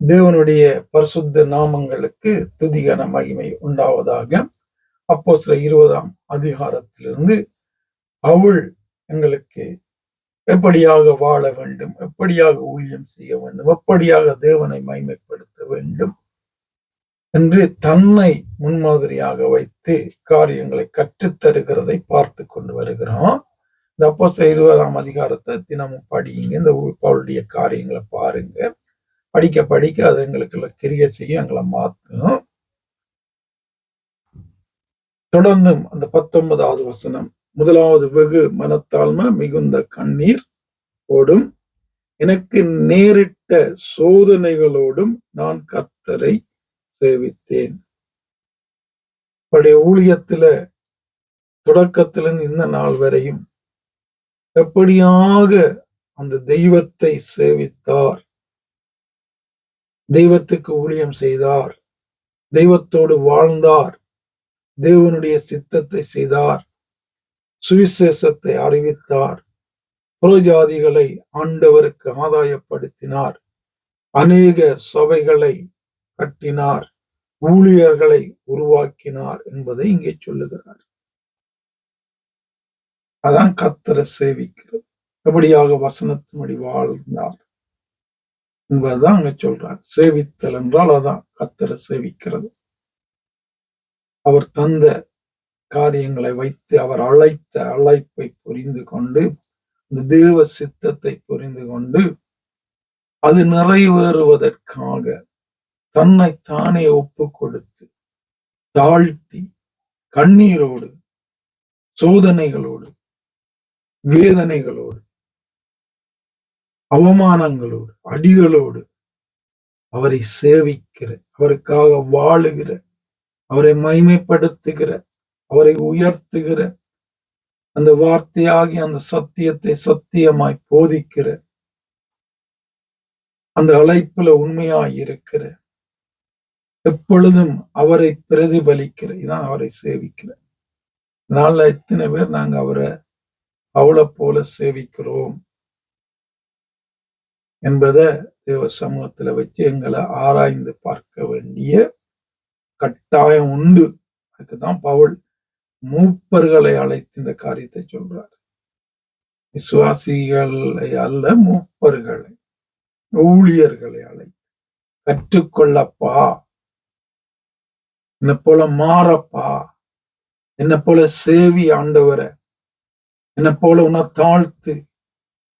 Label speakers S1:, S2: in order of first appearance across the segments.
S1: தேவனுடைய பரிசுத்த நாமங்களுக்கு துதிகன மகிமை உண்டாவதாக அப்போ சில இருபதாம் அதிகாரத்திலிருந்து அவள் எங்களுக்கு எப்படியாக வாழ வேண்டும் எப்படியாக ஊழியம் செய்ய வேண்டும் எப்படியாக தேவனை மைமைப்படுத்த வேண்டும் என்று தன்னை முன்மாதிரியாக வைத்து காரியங்களை கற்றுத்தருகிறதை பார்த்து கொண்டு வருகிறோம் இந்த அப்போ இருபதாம் அதிகாரத்தை தினமும் படியுங்க. இந்த அவளுடைய காரியங்களை பாருங்க. படிக்க படிக்க அது எங்களுக்கு கிரிய செய்ய எங்களை மாற்றும். தொடர்ந்தும் அந்த பத்தொன்பதாவது வசனம் முதலாவது வெகு மனத்தாழ்மை மிகுந்த கண்ணீர் ஓடும் எனக்கு நேரிட்ட சோதனைகளோடும் நான் கத்தரை சேவித்தேன். அவருடைய ஊழியத்துல தொடக்கத்திலிருந்து இந்த நாள் வரையும் எப்படியாக அந்த தெய்வத்தை சேவித்தார்? தெய்வத்துக்கு ஊழியம் செய்தார். தெய்வத்தோடு வாழ்ந்தார். தேவனுடைய சித்தத்தை செய்தார். சுவிசேஷத்தை அறிவித்தார். புறஜாதிகளை ஆண்டவருக்கு ஆதாயப்படுத்தினார். அநேக சபைகளை கட்டினார். ஊழியர்களை உருவாக்கினார் என்பதை இங்கே சொல்லுகிறார். அதான் கத்தரை சேவிக்கிறது. எப்படியாக வசனத்தின்படி வாழ்ந்தார். என்பதுதான் அங்க சொல்றார். சேவித்தல் என்றால் அதான் கத்தரை சேவிக்கிறது. அவர் தந்த காரியங்களை வைத்து அவர் அழைத்த அழைப்பை புரிந்து கொண்டு இந்த தேவ சித்தத்தை புரிந்து கொண்டு அது நிறைவேறுவதற்காக தன்னை தானே ஒப்பு கொடுத்து தாழ்த்தி கண்ணீரோடு சோதனைகளோடு வேதனைகளோடு அவமானங்களோடு அடிகளோடு அவரை சேவிக்கிற அவருக்காக வாழுகிற அவரை மைமைப்படுத்துகிற அவரை உயர்த்துகிற அந்த வார்த்தையாகி அந்த சத்தியத்தை சத்தியமாய் போதிக்கிற அந்த அழைப்புல உண்மையாய் இருக்கிற எப்பொழுதும் அவரை பிரதிபலிக்கிற இதான் அவரை சேவிக்கிற. நாள எத்தனை பேர் நாங்க அவரை அவளை போல சேவிக்கிறோம்? என்பதை தேவ சமூகத்துல வச்சு எங்களை ஆராய்ந்து பார்க்க வேண்டிய கட்டாயம் உண்டு. அதுக்குதான் பவுல் மூப்பர்களை அழைத்து இந்த காரியத்தை சொல்றார். விசுவாசிகளை அல்ல மூப்பர்களை ஊழியர்களை அழைத்து கற்றுக்கொள்ளப்பா. என்ன போல மாறப்பா. என்ன போல சேவி ஆண்டவரை. என்ன போல உன தாழ்த்து.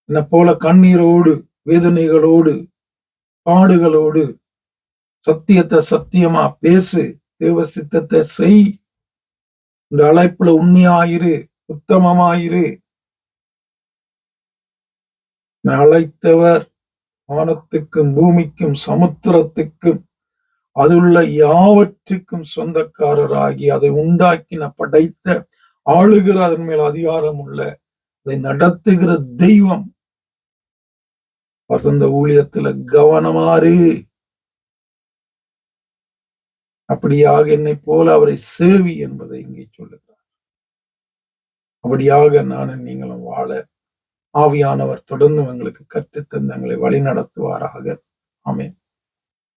S1: என்ன போல கண்ணீரோடு வேதனைகளோடு பாடுகளோடு சத்தியத்தை சத்தியமா பேசு தேவ சித்தத்தை செய். இந்த அழைப்புல உண்மையாயிரு உத்தமமாயிரு. அழைத்தவர் வானத்துக்கும் பூமிக்கும் சமுத்திரத்துக்கும் அதுள்ள யாவற்றுக்கும் சொந்தக்காரராகி அதை உண்டாக்கின படைத்த ஆளுகிற அதன் மேல் அதிகாரம் உள்ள அதை நடத்துகிற தெய்வம் வசந்த ஊழியத்துல கவனமாறு. அப்படியாக என்னை போல அவரை சேவி என்பதை இங்கே சொல்லுகிறார். அப்படியாக நானும் நீங்களும் வாழ ஆவியானவர் தொடர்ந்து எங்களுக்கு கற்றுத்தந்தங்களை வழி நடத்துவாராக ஆமேன்.